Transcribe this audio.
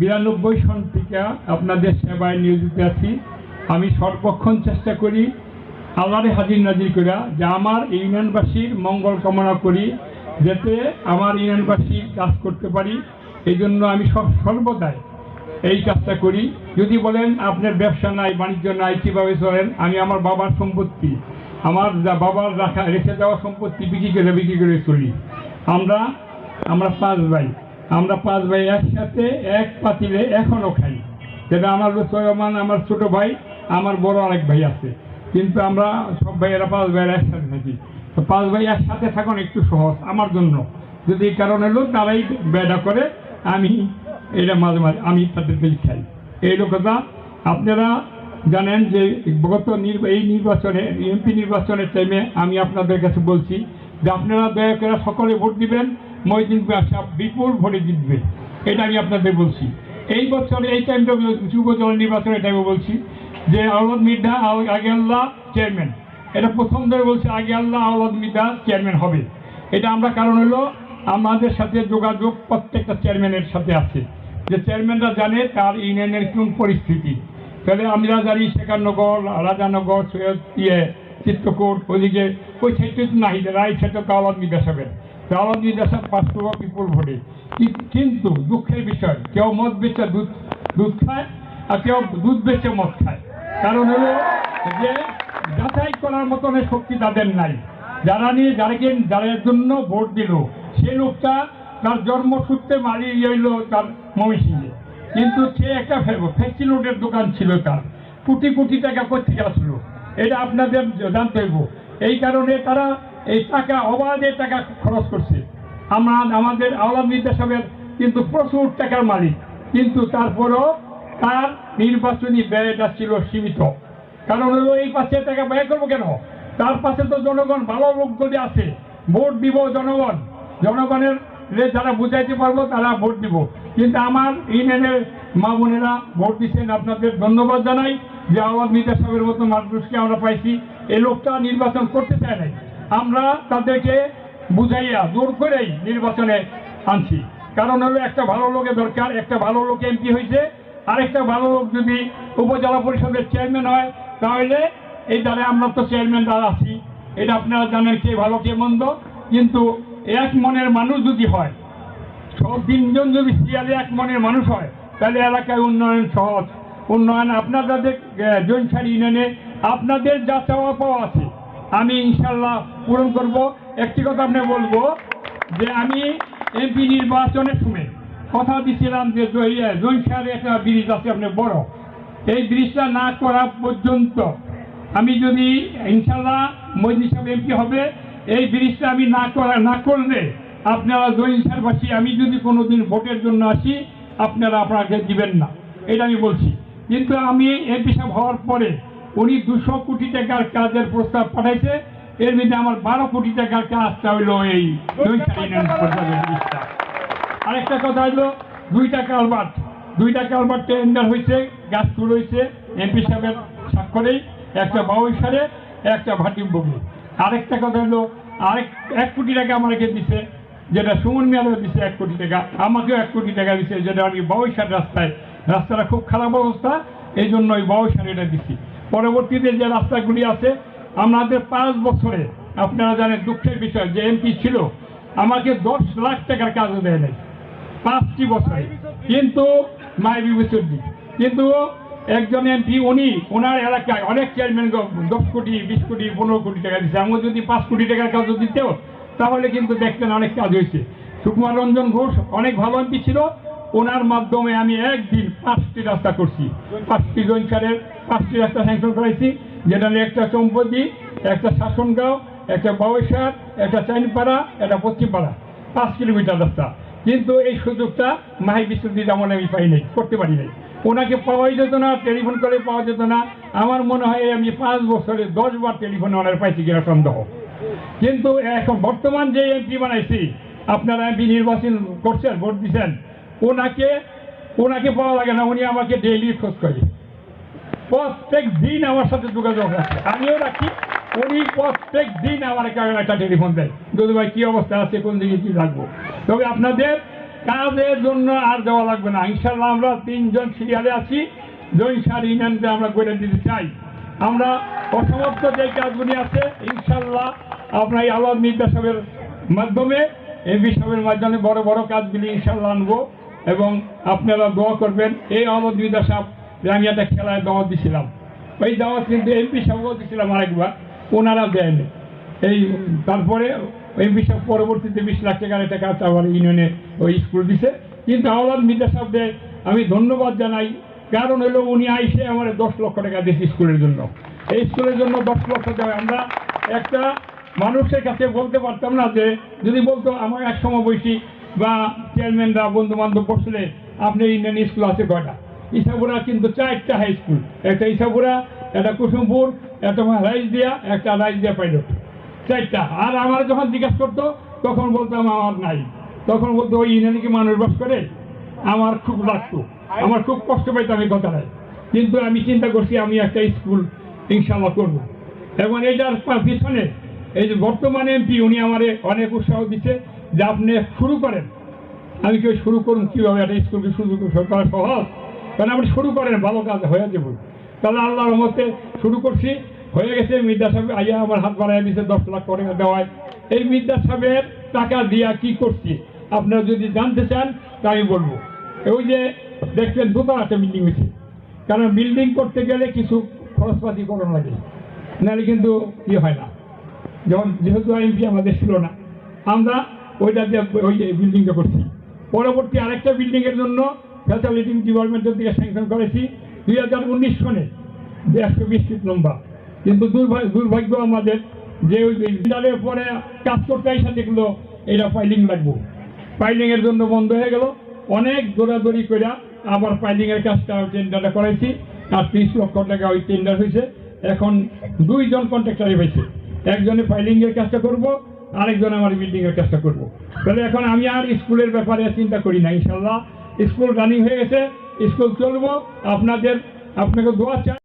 বিরানব্বই সন থেকে আপনাদের সেবায় নিয়োজিত আছি। আমি সর্বক্ষণ চেষ্টা করি আল্লাহরে হাজির নাজির করা, যে আমার ইউনিয়নবাসীর মঙ্গল কামনা করি, যাতে আমার ইউনিয়নবাসী কাজ করতে পারি। এই জন্য আমি সব সর্বদাই এই কাজটা করি। যদি বলেন, আপনার ব্যবসা নাই, বাণিজ্য নাই, কীভাবে চলেন? আমি আমার বাবার সম্পত্তি, আমার যা বাবার রাখা, রেখে দেওয়া সম্পত্তি বিক্রি করে বিক্রি করে চলি। আমরা আমরা পাঁচ ভাই। আমরা পাঁচ ভাই একসাথে, এক পাতিলে এখনও খাই। যেটা আমার রহমান আমার ছোট ভাই, আমার বড় আরেক ভাই আছে। কিন্তু আমরা সব ভাইয়েরা পাঁচ ভাইয়েরা একসাথে থাকি। তো পাঁচ ভাই একসাথে থাকুন একটু সহজ আমার জন্য। যদি এই কারণ হলো, তারাই বেড়া করে, আমি এটা মাঝে মাঝে, আমি তাদের বেশি খাই। এই কথা আপনারা জানেন যে গত নির্বা, এই নির্বাচনে, এমপি নির্বাচনের টাইমে আমি আপনাদের কাছে বলছি যে আপনারা দয়া করে সকলে ভোট দিবেন। মহিদিন ব্যবসা বিপুল ভোটে জিতবে। এটা আমি আপনাদের বলছি। এই বছর, এই টাইমটা যুব জল নির্বাচনের টাইমে বলছি যে আওলাদ মির্ধা আগে আল্লাহ চেয়ারম্যান এটা প্রথম ধরে বলছে আগে আল্লাহ আওলাদ মির্ধা চেয়ারম্যান হবে। এটা আমরা কারণ হলো আমাদের সাথে যোগাযোগ প্রত্যেকটা চেয়ারম্যানের সাথে আছে। যে চেয়ারম্যানরা জানে তার ইউনিয়নের কোন পরিস্থিতি। তাহলে আমরা জানি শেখানগর, রাজানগর, সৈয়দ ইয়ে চিত্রকূট ওইদিকে ওই তো নাই রাই সাইডে তো আওলাদ মির্ধা সাহেবের। তো আওলাদ মির্ধা সাহেব বিপুল ভোটে। কিন্তু দুঃখের বিষয়, কেউ মদ বেচে দুধ দুধ খায় আর কেউ দুধ বেচে মদ খায়। কারণ হলো যে যাচাই করার মতন শক্তি তাদের নাই। যারা নিয়ে যারাকে যাদের জন্য ভোট দিল, সে লোকটা তার জন্মসূত্রে মারিয়ে হইল তার মমিসিংহে কিন্তু সে একটা ফ্যাক্সি লোডের দোকান ছিল তার। কোটি কোটি টাকা কোথেকে আসলো? এটা আপনাদের জানতে হইব। এই কারণে তারা এই টাকা, অবাধে টাকা খরচ করছে। আমরা আমাদের আওলাদ নির্দেশকের কিন্তু প্রচুর টাকার মালিক। কিন্তু তারপরও তার নির্বাচনী ব্যয়টা ছিল সীমিত। কারণ হলো এই পাশে টাকা ব্যয় করব কেন? তার পাশে তো জনগণ, ভালো লোক যদি আছে, ভোট দিব জনগণ। জনগণের যারা বুঝাইতে পারব, তারা ভোট দিব। কিন্তু আমার ইউনিয়নের মা বোনেরা ভোট দিচ্ছেন আপনাদের ধন্যবাদ জানাই। যে আওয়াজ মিতা সাহেবের মতো মানুষকে আমরা পাইছি। এই লোকটা নির্বাচন করতে চায় নাই। আমরা তাদেরকে বুঝাইয়া জোর করেই নির্বাচনে আনছি। কারণ হলো একটা ভালো লোকের দরকার, একটা ভালো লোক এমপি হয়েছে আরেকটা ভালো লোক যদি উপজেলা পরিষদের চেয়ারম্যান হয়, তাহলে এই দ্বারা আমরা তো চেয়ারম্যান দ্বারা আছি। এটা আপনারা জানেন কে ভালো, কে মন্দ। কিন্তু এক মনের মানুষ যদি হয়, সব তিনজন যদি সিরিয়ালে এক মনের মানুষ হয়, তাহলে এলাকায় উন্নয়ন সহজ। উন্নয়ন আপনাদের জৈনসারি ইউনিয়নে আপনাদের যা চাওয়া পাওয়া আছে আমি ইনশাল্লাহ পূরণ করব। একটি কথা আপনি বলব যে আমি এমপি নির্বাচনের সময় কথা দিছিলাম যে জৈনসারে একটা ব্রিজ আছে আপনার বড়। এই ব্রিজটা না করা পর্যন্ত আমি যদি ইনশাল্লাহ মোদী সাহেব এমপি হবে, এই ব্রিজটা আমি না করা, না করলে আপনারা জৈনসারবাসী আমি যদি কোনো দিন ভোটের জন্য আসি, আপনারা আপনাকে দিবেন না। এটা আমি বলছি। কিন্তু আমি এমপি সাহেব হওয়ার পরে উনি দুশো কোটি টাকার কাজের প্রস্তাব পাঠাইছে। এর মধ্যে আমার বারো কোটি টাকার কাজটা হইল এই আরেকটা কথা হলো দুইটা কালবার্ট দুইটা কালবার্ট টেন্ডার হয়েছে গাছ তুল হয়েছে এমপি সাহেবের স্বাক্ষরেই, একটা বাউইসারে একটা ভাটিমবগি আরেকটা কথা হলো আরেক, এক কোটি টাকা আমাকে দিছে, যেটা সুমন মিয়ালও দিছে এক কোটি টাকা, আমাকেও এক কোটি টাকা দিছে, যেটা আমি বাউইসার রাস্তায়। রাস্তাটা খুব খারাপ অবস্থা এই জন্য ওই বাউইসার এটা দিছি। পরবর্তীতে যে রাস্তাগুলি আছে, আমাদের পাঁচ বছরে, আপনারা জানেন দুঃখের বিষয়, যে এমপি ছিল, আমাকে দশ লাখ টাকার কাজও দেয় নাই, পাঁচটি বছরে। কিন্তু মায়ের বিবেচন কিন্তু একজন এমপি, উনি ওনার এলাকায় অনেক চেয়ারম্যান দশ কোটি, বিশ কোটি, পনেরো কোটি টাকা দিচ্ছে আমার যদি পাঁচ কোটি টাকার কাজও দিতেও, তাহলে কিন্তু দেখতেন অনেক কাজ হয়েছে। সুকুমার রঞ্জন ঘোষ অনেক ভালো এমপি ছিল ওনার মাধ্যমে আমি একদিন পাঁচটি রাস্তা করছি। পাঁচটি জৈনসারের পাঁচটি রাস্তা স্যাংশন করাইছি যেটা একটা চম্পতি একটা শাসনগাঁও, একটা বাউসার একটা চাইনপাড়া, একটা পশ্চিমপাড়া, পাঁচ কিলোমিটার রাস্তা। কিন্তু এই সুযোগটা মাহি বিশ্বজিৎ আমলে আমি পাই নাই, করতে পারি নাই। ওনাকে পাওয়াই যেত না, টেলিফোন করে পাওয়া যেত না। আমার মনে হয় আমি পাঁচ বছরে দশ বার টেলিফোন ওনার পাইছি কিনা সন্দেহ। কিন্তু এখন বর্তমান যে এমপি বানাইছি, আপনারা এমপি নির্বাচন করছেন, ভোট দিচ্ছেন ওনাকে ওনাকে পাওয়া লাগে না, উনি আমাকে ডেইলি খোঁজ করে। প্রত্যেক দিন আমার সাথে যোগাযোগ রাখে। আমিও রাখি, উনি প্রত্যেক দিন আমার একটা একটা টেলিফোন দেয়। যদি ভাই, কী অবস্থা আছে? কোন দিকে কী রাখব? তবে আপনাদের কাজের জন্য আর দেওয়া লাগবে না। ইনশাল্লাহ আমরা তিনজন সিরিয়ালে আছি। জৈনসার ইউনিয়নকে আমরা করে দিতে চাই। আমরা অসমর্থ যে কাজগুলি আছে ইনশাল্লাহ আপনার এই মির্জা সাহেবের মাধ্যমে, এমপি সাহেবের মাধ্যমে বড় বড় কাজগুলি ইনশাল্লাহ আনব। এবং আপনারা দোয়া করবেন, এই আহমদ মির্জা সাহেব আমি একটা খেলায় দাওয়াত দিছিলাম। ওই দাওয়াত কিন্তু এমপি সাহেবও দিছিলাম আরেকবার, ওনারা দেয়নি। এই তারপরে এমপি সাহেব পরবর্তীতে বিশ লাখ টাকার একটা কাজ আমার ইউনিয়নে ওই স্কুল দিছে। কিন্তু আওলাদ মির্জা সাহেবকে আমি ধন্যবাদ জানাই, কারণ হলো উনি আইসে আমার দশ লক্ষ টাকা দিয়েছে স্কুলের জন্য। এই স্কুলের জন্য দশ লক্ষ টাকা আমরা একটা মানুষের কাছে বলতে পারতাম না যে, যদি বলতো আমার এক সময় বয়সী বা চেয়ারম্যানরা বন্ধু বান্ধব বসলে আপনি ইন্ডিয়ান স্কুল আছে কয়টা? ইসাপুরা কিন্তু চারটা হাই স্কুল একটা ইসাপুরা, একটা কুসুমপুর, একটা রাইস দিয়া একটা রাইস দিয়া পাইলট চারটা। আর আমার যখন জিজ্ঞাসা করতো, তখন বলতাম আমার নাই। তখন বলতো, ওই ইউনিয়নে কি মানুষ বাস করে? আমার খুব লাগতো। আমার খুব কষ্ট পাইতাম এই কথাটায়। কিন্তু আমি চিন্তা করছি, আমি একটা স্কুল ইনশাল্লাহ করব। এবং এটার পা- পিছনে এই যে বর্তমান এমপি, উনি আমারে অনেক উৎসাহ দিচ্ছে যে আপনি শুরু করেন। আমি কেউ শুরু করুন? কীভাবে একটা স্কুলকে শুরু করা সহজ? কারণ আপনি শুরু করেন, ভালো কাজ হয়ে যাবে। তাহলে আল্লাহর রহমতে শুরু করছি। হয়ে গেছে মির্জা সাহেব, আইয়া আমার হাত বাড়াইয়া দিচ্ছে দশ লাখ করে দেওয়ায়। এই মির্জা সাহেবের টাকা দিয়া কি করছি? আপনারা যদি জানতে চান, তা আমি বলব। ওই যে দেখছেন একটা বিল্ডিং হয়েছে। কারণ বিল্ডিং করতে গেলে কিছু খরচপাতি করানো লাগে। নাহলে কিন্তু ইয়ে হয় না। যেমন যেহেতু আইনটি আমাদের ছিল না, আমরা ওইটা দিয়ে ওই বিল্ডিংটা করছি। পরবর্তী আরেকটা বিল্ডিংয়ের জন্য ফ্যাসিলিটি ডিপার্টমেন্টের থেকে স্যাংশন করেছি দুই হাজার উনিশ সনে একশো বিশ ফিট লম্বা। কিন্তু দুর্ভাগ্য আমাদের যে ওই বিল্ডারের পরে কাজ করতে এসে দেখল এটা ফাইলিং লাগবো। পাইলিংয়ের জন্য বন্ধ হয়ে গেল। অনেক দৌড়াদৌড়ি করে আবার পাইলিংয়ের কাজটা টেন্ডারটা করাইছি। আর ত্রিশ লক্ষ টাকা ওই টেন্ডার হয়েছে এখন দুইজন কন্ট্রাক্টারই হয়েছে একজনে ফাইলিংয়ের কাজটা করব, আরেকজন আমার বিল্ডিংয়ের কাজটা করব। তাহলে এখন আমি আর স্কুলের ব্যাপারে চিন্তা করি না ইনশাল্লাহ স্কুল রানিং হয়ে গেছে, স্কুল চলবো, আপনাদের, আপনাকে দোয়া চাই।